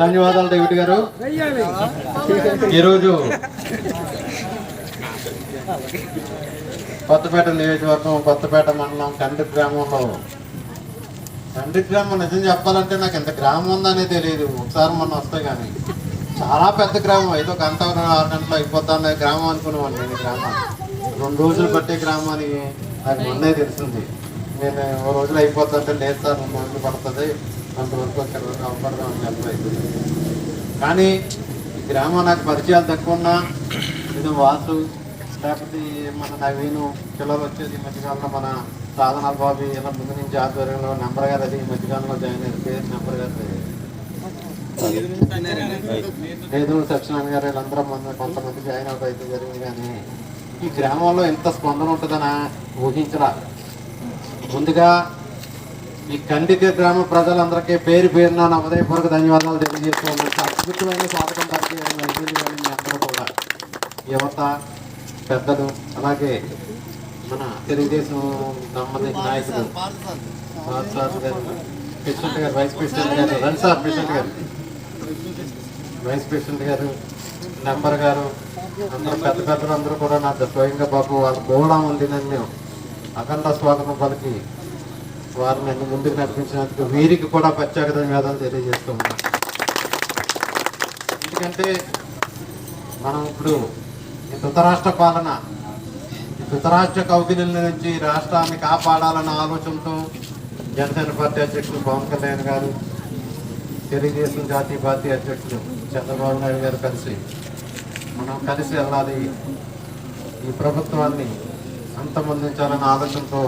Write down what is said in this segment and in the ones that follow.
ధన్యవాదాలు డేవిడ్ గారు. ఈరోజు కొత్తపేట నియోజకవర్గం కొత్తపేట మండలం కండ్రి గ్రామంలో. కండ్రి గ్రామం నిజం చెప్పాలంటే నాకు ఇంత గ్రామం ఉందనే తెలియదు ఒకసారి మొన్న వస్తే కానీ. చాలా పెద్ద గ్రామం. ఏదో గంట ఆరు గంటలు అయిపోతానే గ్రామం అనుకునేవాడిని నేను గ్రామాన్ని. రెండు రోజులు పట్టే గ్రామానికి నాకు మొన్నే తెలిసింది. నేను ఓ రోజులు అయిపోతుంటే లేదు సార్ రెండు రోజులు పడుతుంది. అంతవరకు అక్కడ అవపడదాం అని కానీ ఈ గ్రామం నాకు పరిచయాలు తక్కువ ఉన్నా ఇది వాసు లేకపోతే మన నవీను పిల్లలు వచ్చేది ఈ మధ్యకాలంలో మన సాధన బాబు ఇలా ముందు నుంచి ఆధ్వర్యంలో నెంబర్ గారు అది ఈ మధ్యకాలంలో జాయిన్ అయ్యారు. పేరు నెంబర్ గారు లేదు సత్యనారాయణ గారు వీళ్ళందరూ మన కొంతమంది జాయిన్ అవుట్ అయితే జరిగింది కానీ ఈ గ్రామంలో ఎంత స్పందన ఉంటుందని ఊహించరా? ముందుగా ఈ కండిక గ్రామ ప్రజలందరికీ పేరు పేరున నా ఉదయపూర్వక ధన్యవాదాలు తెలియజేస్తున్నాను. అద్భుతమైన స్వాగతం పరిచయం అందరూ కూడా. యువత పెద్దలు అలాగే మన తెలుగుదేశం సంబంధించిన నాయకులు సార్. గారు ప్రెసిడెంట్ గారు వైస్ ప్రెసిడెంట్ గారు రండి సార్ ప్రెసిడెంట్ గారు. వైస్ ప్రెసిడెంట్ గారు నెంబర్ గారు అందరూ పెద్ద పెద్దలు అందరూ కూడా నా స్వయంగా బాబు వాళ్ళ గోళ ఉంది నన్ను అఖండ స్వాగతం పలికి వారు నన్ను ముందుకు నడిపించినందుకు వీరికి కూడా ప్రత్యేక ధన్యవాదాలు తెలియజేస్తూ ఉన్నాను ఎందుకంటే మనం ఇప్పుడు ఈ ధృతరాష్ట్ర పాలన ఈ ధృతరాష్ట్ర కౌగిలిల నుంచి రాష్ట్రాన్ని కాపాడాలన్న ఆలోచనతో జనసేన పార్టీ అధ్యక్షులు పవన్ కళ్యాణ్ గారు తెలుగుదేశం జాతీయ పార్టీ అధ్యక్షులు చంద్రబాబు నాయుడు గారు కలిసి మనం కలిసి వెళ్ళాలి. ఈ ప్రభుత్వాన్ని అంతమొందించాలన్న ఆలోచనతో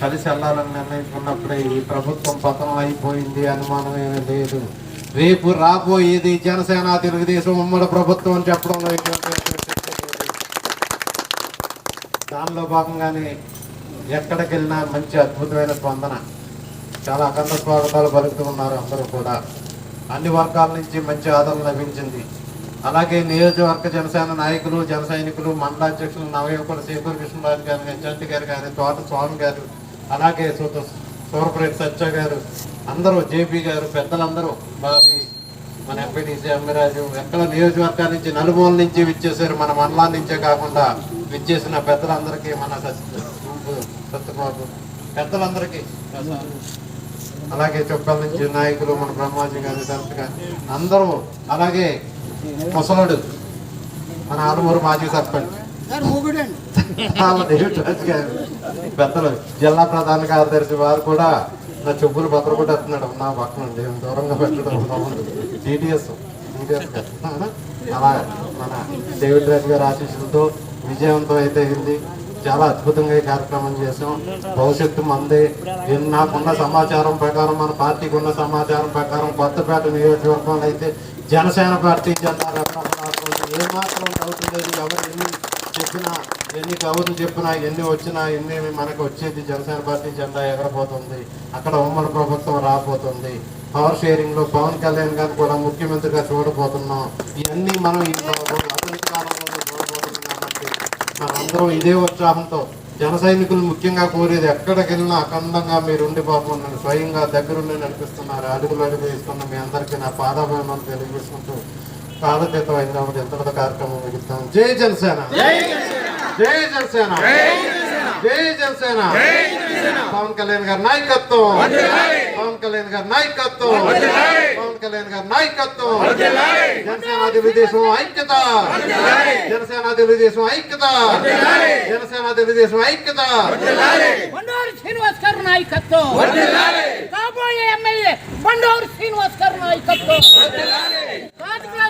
కలిసి వెళ్ళాలని నిర్ణయించుకున్నప్పుడే ఈ ప్రభుత్వం పతనం అయిపోయింది అనుమానం ఏమీ లేదు. రేపు రాబోయేది జనసేన తెలుగుదేశం ఉమ్మడి ప్రభుత్వం అని చెప్పడంలో దానిలో భాగంగానే ఎక్కడికి వెళ్ళినా మంచి అద్భుతమైన స్పందన. చాలా అఖండ స్వాగతాలు పలుకుతూ ఉన్నారు అందరూ కూడా. అన్ని వర్గాల నుంచి మంచి ఆదరణ లభించింది. అలాగే నియోజకవర్గ జనసేన నాయకులు జన సైనికులు మండలాధ్యక్షులు నవయువకులు శేఖర్ కృష్ణరాజు గారు జంటి గారు కానీ తోట స్వామి గారు అలాగే సూత సూరప్రేట్ సత్య గారు అందరూ జేపీ గారు పెద్దలందరూ బాబీ మన ఎంపీటీసీ అమ్మిరాజు ఎక్కడ నియోజకవర్గాల నుంచి నలుమూల నుంచి విచ్చేసారు మన మండలాల నుంచే కాకుండా విచ్చేసిన పెద్దలందరికీ మన సత్యబాబు పెద్దలందరికీ అలాగే చొక్కాల నుంచి నాయకులు మన బ్రహ్మాజీ గారు దళిత గారు అందరూ అలాగే ముసలుడు మన ఆలమూరు మాజీ సర్పంచ్. పెద్దలు జిల్లా ప్రధాన కార్యదర్శి వారు కూడా నా చెప్పులు భద్ర నా పక్కన దూరంగా పెట్టడం టీటీఎస్ టీటీఎస్ అలా మన డేవిడ్ రాజు గారి ఆశీస్సులతో విజయవంతం అయితే అయింది. చాలా అద్భుతంగా ఈ కార్యక్రమం చేసాం భవిష్యత్తు మందే. నాకున్న సమాచారం ప్రకారం మన పార్టీకి ఉన్న సమాచారం ప్రకారం కొత్తపేట నియోజకవర్గంలో అయితే జనసేన పార్టీ జనతా ఏమాత్రం డౌట్ లేదు. ఎవరు ఎన్ని చెప్పినా ఎన్ని కబుర్లు చెప్పినా ఎన్ని వచ్చినా ఎన్ని మనకు వచ్చేది జనసేన పార్టీ జెండా ఎగరబోతుంది. అక్కడ ఉమ్మడి ప్రభుత్వం రాబోతుంది. పవర్ షేరింగ్లో పవన్ కళ్యాణ్ గారు కూడా ముఖ్యమంత్రిగా చూడబోతున్నాం. ఇవన్నీ మనం ఈ అతని కాలంలో చూడబోతున్నాం కాబట్టి మనందరం ఇదే ఉత్సాహంతో జన సైనికులు ముఖ్యంగా కోరేది ఎక్కడికి వెళ్ళినా అఖండంగా మీరు ఉండి పాపం నన్ను స్వయంగా దగ్గరుండి నడిపిస్తున్నారు. అడుగులు అడుగు ఇస్తున్న మీ అందరికీ నా పాదాభిమానం తెలియజేసుకుంటూ కాలచేతం అయిన కాబట్టి ఎంతటి కార్యక్రమం ముగిస్తాం జై జనసేన జై జనసేన జై జనసేన పవన్ కళ్యాణ్ గారి నాయకత్వం పవన్ కళ్యాణ్ గారి నాయకత్వం పవన్ కళ్యాణ్ గారి నాయకత్వం జనసేన తెలుగుదేశం ఐక్యత జనసేన తెలుగుదేశం ఐక్యత జనసేన తెలుగుదేశం ఐక్యత బండోరు శ్రీనివాస్ గారు నాయకత్వం కాబోయే ఎమ్మెల్యే బండోరు శ్రీనివాస్ గారు నాయకత్వం